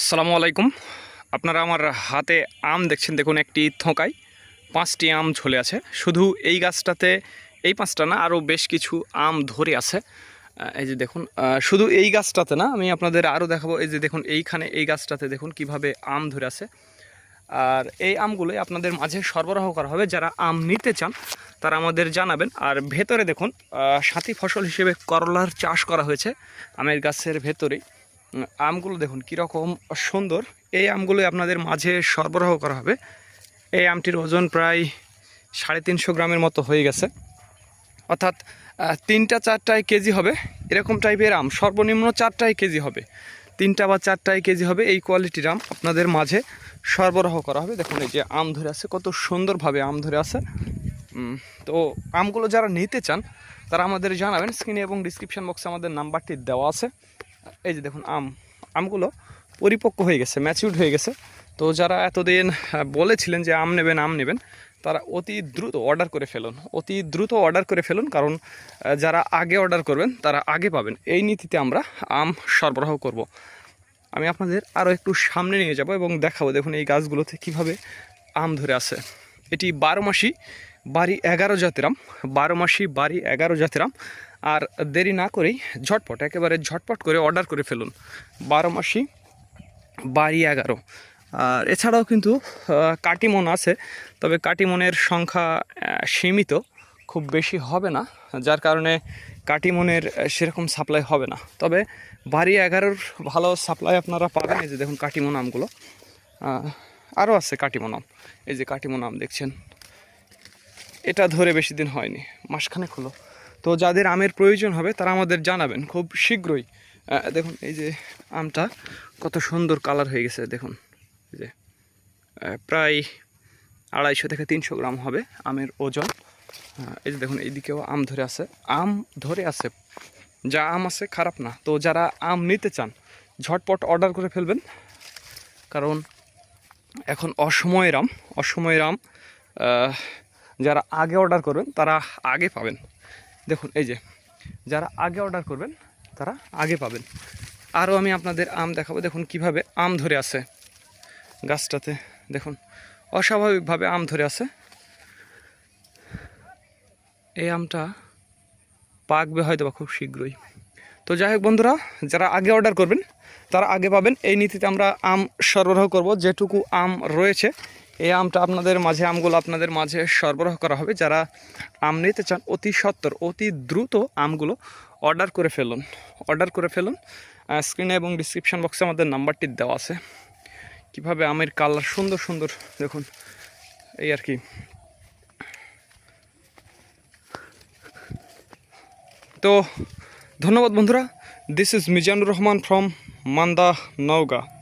আসসালামু আলাইকুম। আপনারা আমার হাতে আম দেখছেন, দেখুন একটি থোকায়। পাঁচটি আম ঝুলে আছে। শুধু এই গাছটাতে, এই পাঁচটা না, আরও বেশ কিছু আম ধরে আছে। এই যে দেখুন শুধু এই গাছটাতে না, আমি আপনাদের আরও দেখাবো। এই যে দেখুন, এইখানে, এই গাছটাতে দেখুন কীভাবে আম ধরে আছে। আর এই আমগুলোই আপনাদের মাঝে সরবরাহ করা হবে। যারা আম নিতে চান, তারা আমাদের জানাবেন। আর ভেতরে দেখুন সাথী ফসল হিসেবে করলার চাষ করা হয়েছে। আমের গাছের ভেতরেই। আমগুলো দেখুন, কীরকম সুন্দর। এই আমগুলোই আপনাদের মাঝে সরবরাহ করা হবে। এই আমটির ওজন প্রায় সাড়ে তিনশো গ্রামের মতো হয়ে গেছে। অর্থাৎ তিনটা চারটায় কেজি হবে, এরকম টাইপের আম। সর্বনিম্ন চারটায় কেজি হবে। তিনটা বা চারটায় কেজি হবে এই কোয়ালিটির আম আপনাদের মাঝে সরবরাহ করা হবে। দেখুন, এই যে আম ধরে আছে, কত সুন্দরভাবে আম ধরে আছে। তো আমগুলো যারা নিতে চান, তারা আমাদের জানাবেন। স্ক্রিনে এবং ডিসক্রিপশন বক্সে আমাদের নাম্বারটি দেওয়া আছে। এই যে দেখুন, আম। আমগুলো পরিপক্ক হয়ে গেছে ম্যাচিউড হয়ে গেছে। তো যারা এতদিন বলেছিলেন যে আম নেবেন আম নেবেন, তারা অতি দ্রুত অর্ডার করে ফেলুন। অতি দ্রুত অর্ডার করে ফেলুন, কারণ যারা আগে অর্ডার করবেন, তারা আগে পাবেন। এই নীতিতে আমরা আম সরবরাহ করব। আমি আপনাদের আরও একটু সামনে নিয়ে যাব এবং দেখাবো, দেখুন এই গাছগুলোতে কীভাবে আম ধরে আছে। এটি বারো মাসি বাড়ি এগারো জাতের আম। বারো মাসি বাড়ি এগারো জাতের আম। আর দেরি না করেই ঝটপট, একেবারে ঝটপট করে অর্ডার করে ফেলুন। বারো মাসি, বাড়ি এগারো। আর এছাড়াও কিন্তু কাটিমন আছে, তবে কাটিমনের সংখ্যা সীমিত। খুব বেশি হবে না, যার কারণে কাটিমনের সেরকম সাপ্লাই হবে না। তবে বাড়ি এগারোর ভালো সাপ্লাই আপনারা পাবেন, এই যে দেখুন কাটিমন আমগুলো। আরও আছে কাটিমন আম। এই যে কাটিমন আম দেখছেন। এটা ধরে বেশি দিন হয়নি, মাসখানেক হলো। তো যাদের আমের প্রয়োজন হবে, তারা আমাদের জানাবেন খুব শীঘ্রই। দেখুন, এই যে আমটা কত সুন্দর কালার হয়ে গেছে, দেখুন। এই যে প্রায় আড়াইশো থেকে তিনশো গ্রাম হবে আমের ওজন। এই যে দেখুন, এইদিকেও আম ধরে আছে। আম ধরে আছে, যা আম আছে খারাপ না। তো যারা আম নিতে চান, ঝটপট অর্ডার করে ফেলবেন। কারণ এখন অসময়ের আম অসময়ের আম যারা আগে অর্ডার করবেন, তারা আগে পাবেন। দেখুন, এই যে, যারা আগে অর্ডার করবেন, তারা আগে পাবেন। আরও আমি আপনাদের আম দেখাবো, দেখুন কীভাবে আম ধরে আছে গাছটাতে। দেখুন, অস্বাভাবিকভাবে আম ধরে আছে। এই আমটা পাকবে হয়তো বা খুব শীঘ্রই। তো যাই হোক বন্ধুরা, যারা আগে অর্ডার করবেন, তারা আগে পাবেন। এই নীতিতে আমরা আম সরবরাহ করব, যেটুকু আম রয়েছে। এই আমটা আপনাদের মাঝে, আমগুলো আপনাদের মাঝে সরবরাহ করা হবে। যারা আম নিতে চান, অতি সত্তর, অতি দ্রুত আমগুলো অর্ডার করে ফেলুন। অর্ডার করে ফেলুন। স্ক্রিনে এবং ডিসক্রিপশন বক্সে আমাদের নাম্বারটি দেওয়া আছে। কীভাবে আমের কালার সুন্দর সুন্দর, দেখুন। এই আর কি। তো, ধন্যবাদ বন্ধুরা। This is Mizanur Rahman from Manda, Naogaon.